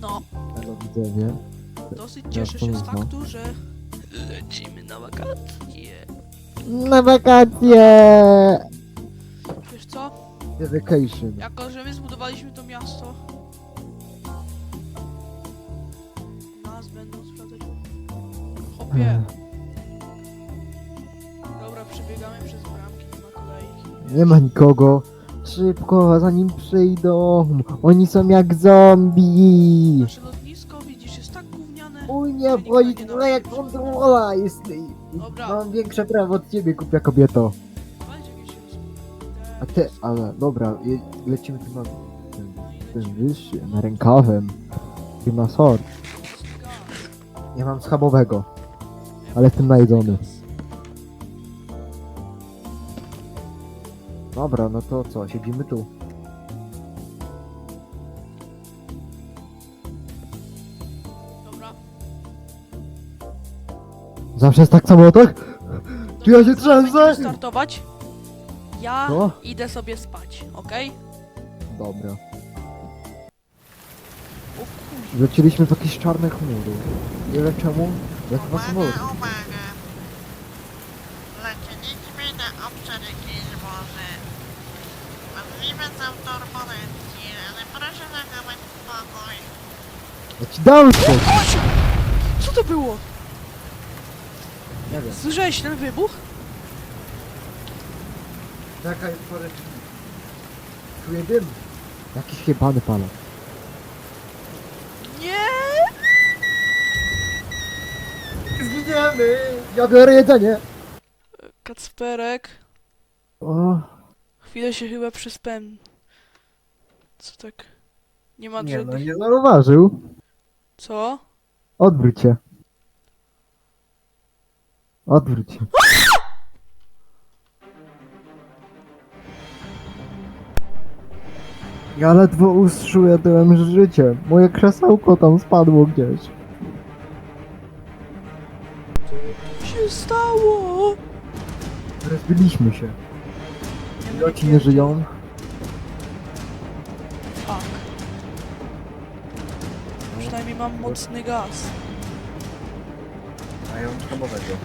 No, Elo widzowie. dosyć cieszę się z faktu, że lecimy na wakacje. Na wakacje! Wiesz co? The vacation. Jako, że my zbudowaliśmy to miasto. Nas będą sprawdzać. Hopie. Dobra, przebiegamy przez bramki, nie ma kolejki. Nie ma nikogo. Szybko, zanim przyjdą. Oni są jak zombie. Nasze lotnisko, widzisz, jest tak gówniane. Uj, nie, że nikt boli tam nie moja nawet- kontrola. Jest... Dobra. Mam większe prawo od ciebie, kupia kobieto. Jakieś A ty, ale dobra, je- lecimy tu na ten, ten wyższy, na rękawem. Na sort. Nie mam schabowego. Ale jestem najedzony. Dobra, no to co, siedzimy tu. Dobra. Zawsze jest tak samo, tak? Czy ja się trzęsę? startować. Ja Co? idę sobie spać, okej? Dobra. O. Wleciliśmy w jakieś czarne chmury. Nie wiem czemu. Jak samolot. Uwaga, uwaga. Obszar morze. Możliwe są turbulencje, ale proszę zachować spokój. Ja ci coś! Chodź! Co to było? Nie wiem. Słyszałeś ten wybuch? Jaka jest parę Czuję dym. Jakiś jebany palak. Nie! Zginiemy! Ja biorę jedzenie! Kacperek. O, Chwilę się chyba przyspałem. Co tak? Nie ma nie no, żadnych... nie zauważył. Co? Odwróć się. Odwróć się. Ja ledwo uszczęśliwiłem życie. Moje krzesełko tam spadło gdzieś. Co się stało? Rozbiliśmy się. Nie Piloci nie żyją. Fuck. Przynajmniej mam mocny gaz. Mają schabowego.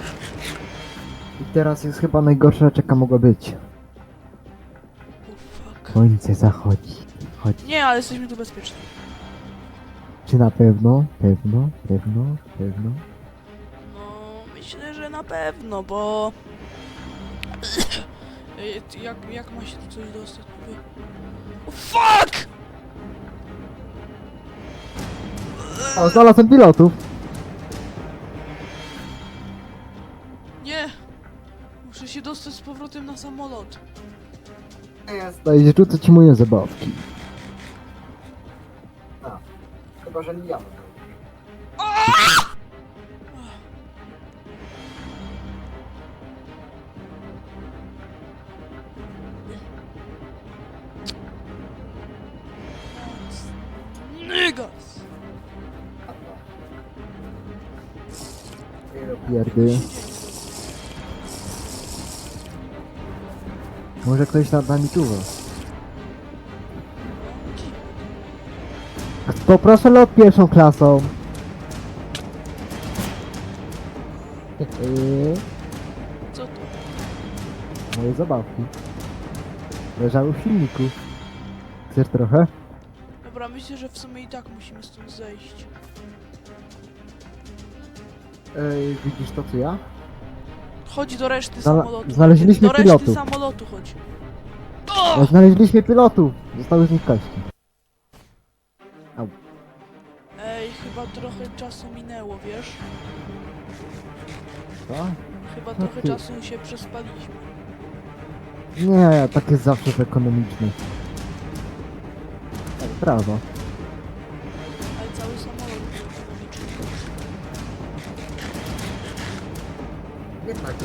I teraz jest chyba najgorsza jaka mogła być. Oh fuck. Słońce zachodzi. Chodzi. Nie, ale jesteśmy tu bezpieczni. Czy na pewno? Pewno? Pewno? Pewno? No, myślę, że na pewno, bo... Ej, ty- jak, jak ma się tu coś dostać? O fuck! O, znalazłem pilotów. Nie! Muszę się dostać z powrotem na samolot. Daj, rzucę ci moje zabawki. A, chyba, że nie ja. Pierdy. Może ktoś nad nami czuwa. Poproszę lot pierwszą klasą. Co to? Moje zabawki. Leżały w silniku. Chcesz trochę? Dobra, myślę, że w sumie i tak musimy stąd zejść. Ej, widzisz to co ja? Chodź do reszty Znala- samolotu. znaleźliśmy do reszty samolotu chodź. No, O! znaleźliśmy pilotów. Zostały z nich kości. Ej, chyba trochę czasu minęło, wiesz? Co? Chyba No trochę ty- czasu się przespaliśmy. Nie, tak jest zawsze w ekonomiczny. Tak, prawo.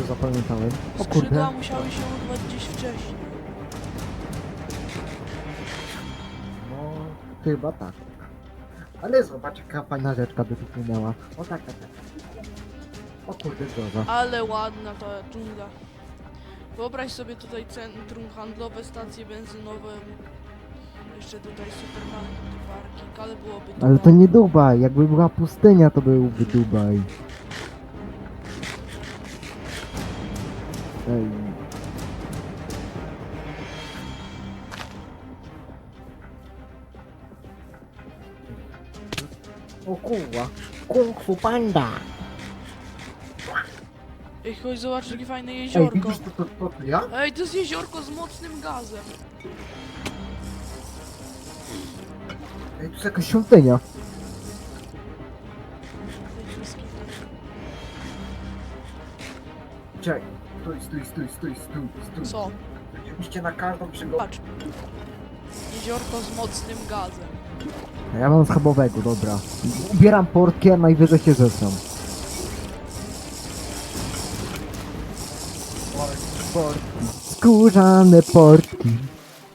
Zapamiętałem. O kurde. Skrzydła musiały się urwać gdzieś wcześniej. No, chyba tak. Ale zobacz, jaka fajna rzeczka by tu płynęła. O tak, tak, tak. O kurde, zdrowa. Ale ładna ta dżungla. Wyobraź sobie tutaj centrum handlowe, stacje benzynowe, Jeszcze tutaj supermarket, parking, ale byłoby to Ale to nie Dubaj, jakby była pustynia, to byłby Dubaj. O kurwa, Kung Fu Panda! Ej, chodź zobacz jakie fajne Ej, jeziorko. widzisz to, to, to, to ja? Ej, to jest jeziorko z mocnym gazem. Ej, tu jest jakaś świątynia. Czekaj, stój, stój, stój, stój, stój, stój. Co? Oczywiście na każdą przygodę. Patrz. Jeziorko z mocnym gazem. Ja mam schabowego, dobra. Ubieram portkę, a najwyżej się zesram. Portki. Skórzane portki.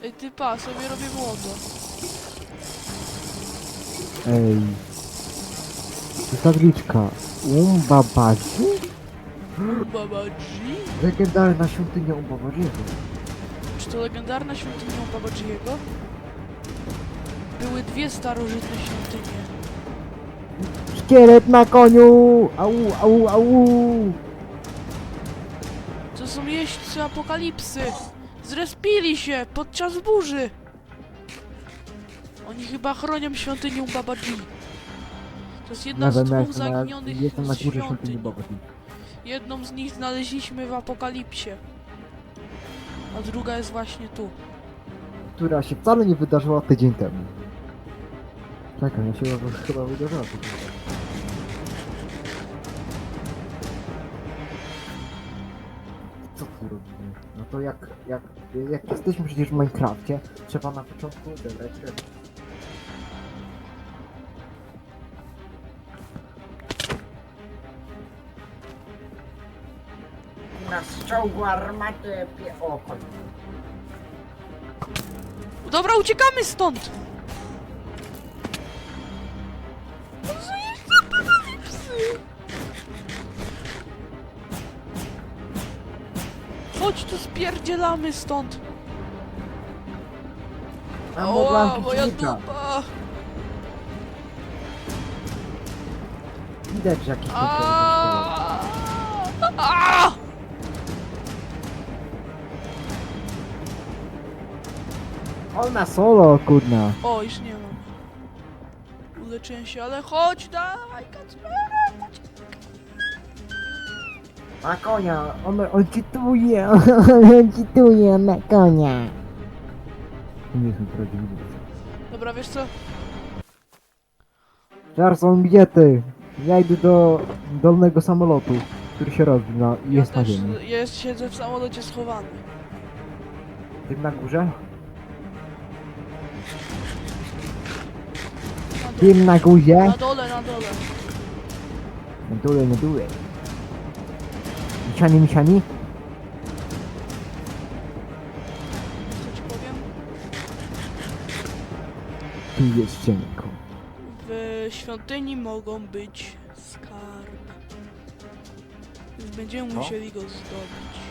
Ej, ty pa, sobie robię młodo. Ej. Tabliczka. Umbabazi? Baba G? Legendarna świątynia Umbabaziego. Czy to legendarna świątynia u Baba G'ego? Były dwie starożytne świątynie. Szkielet na koniu! Au, au, au! To są jeźdźcy apokalipsy. Zrespili się podczas burzy. Oni chyba chronią świątynię Baba G. To jest jedna z Nawet dwóch jestem na, zaginionych jestem na górze świątyni świątyń. Umbabazi. Jedną z nich znaleźliśmy w apokalipsie. A druga jest właśnie tu. Która się wcale nie wydarzyła tydzień temu. Czekaj, ja się chyba- wydarzyła tydzień temu. Co tu robimy? No to jak, jak, jak jesteśmy przecież w Minecrafcie, trzeba na początku odebrać Na strzału armatę pie... O. Dobra, uciekamy stąd! Jeszcze apokalipsy! Chodź tu spierdzielamy stąd! Mam Ała, odłamki moja silnika. dupa! Widać, że jakiś Aaaa! On na solo, kurna. O, już nie mam. Uleczyłem się, ale chodź, dawaj, Kacperek! Na konia, on, on czytuje, on czytuje na konia. Nie są prawdziwi. Dobra, wiesz co? Teraz są biety. Ja idę do dolnego samolotu, który się rozbił na, i Ja jest na też ziemi. jest, siedzę w samolocie schowany. Tym na górze? Tym na górze? na dole, na dole. Na dole, na dole. Misiani, misiani? Co ci powiem? Tu jest cienko. W świątyni mogą być skarby. Więc będziemy musieli go zdobyć.